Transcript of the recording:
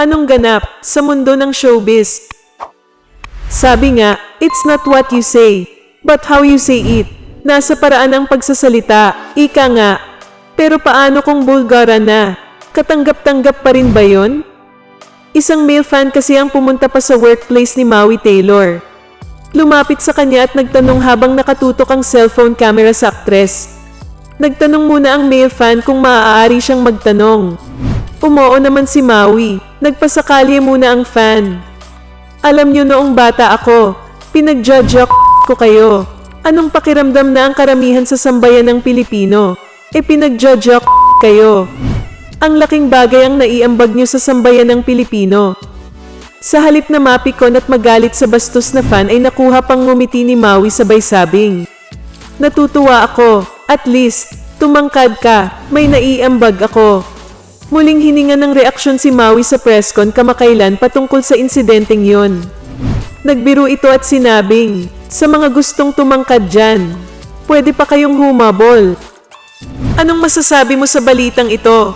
Anong ganap sa mundo ng showbiz? Sabi nga, it's not what you say, but how you say it. Nasa paraan ang pagsasalita, ika nga. Pero paano kung bulgara na? Katanggap-tanggap pa rin ba yon? Isang male fan kasi ang pumunta pa sa workplace ni Maui Taylor. Lumapit sa kanya at nagtanong habang nakatutok ang cellphone camera sa aktres. Nagtanong muna ang male fan kung maaari siyang magtanong. Umoo naman si Maui. Nagpasakali muna ang fan. Alam niyo noong bata ako, pinag-judge ko kayo. Anong pakiramdam na ang karamihan sa sambayan ng Pilipino? E pinag-judge kayo. Ang laking bagay ang naiambag niyo sa sambayan ng Pilipino. Sa halip na mapikon at magalit sa bastos na fan ay nakuha pang ngumiti ni Maui sabay sabing. Natutuwa ako, at least, tumangkad ka, may naiambag ako. Muling hininga ng reaksyon si Maui sa presscon kamakailan patungkol sa insidenteng yon. Nagbiro ito at sinabing, sa mga gustong tumangkad dyan, pwede pa kayong humabol. Anong masasabi mo sa balitang ito?